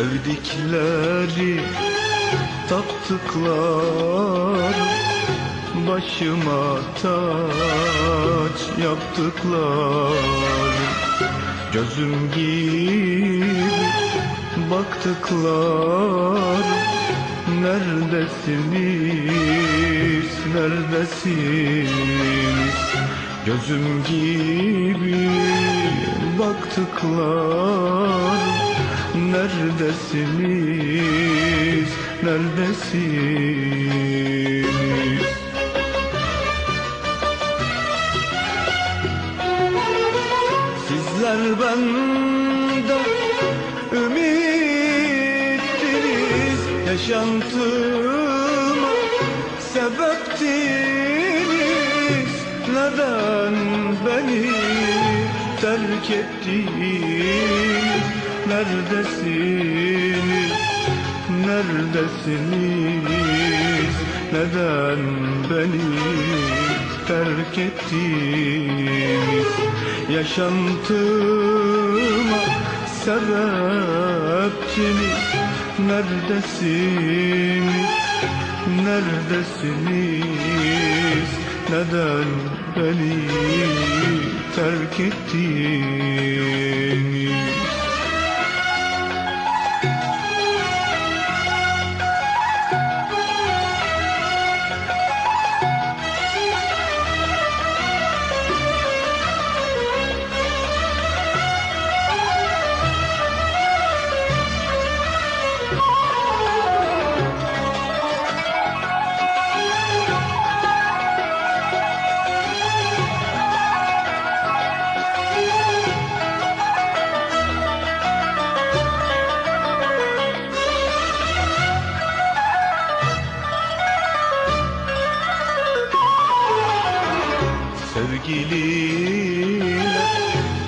bilekleri Taktıklar Başıma taç yaptıklar. Gözüm gibi baktıklar Neredesiniz, neredesiniz? Gözüm gibi baktıklar Neredesiniz, neredesiniz? Sizler benden ümittiniz Yaşantıma sebeptiniz. Neden beni terk ettiniz Neredesiniz, neredesiniz? Neden beni terk ettiniz? Yaşantıma sebeptiniz. Neredesiniz, neredesiniz? Neden beni terk ettiniz Sevgililer,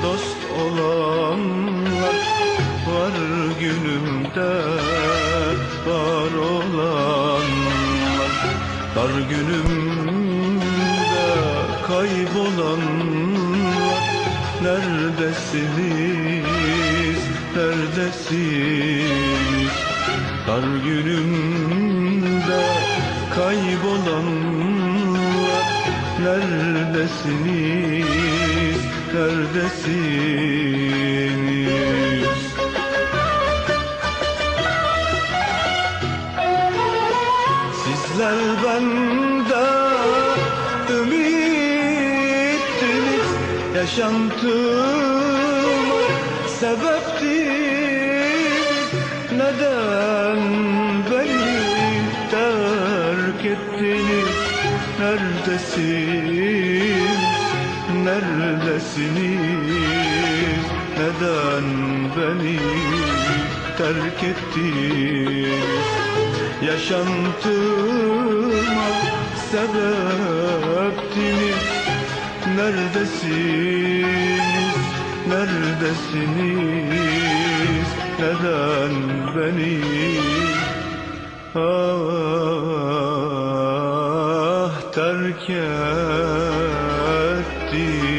dost olanlar Var günümde var olanlar. Dar günümde kaybolanlar. Neredesiniz, neredesiniz? Dar günümde kaybolanlar Neredesiniz, neredesiniz Sizler bende ümittiniz. Yaşantıma sebeptiniz. Neden beni terk ettiniz Neredesiniz, neredesiniz Neden beni terk ettiniz Yaşantıma sebeptiniz. Neredesiniz, neredesiniz? Neden beni? Ah terk ettiniz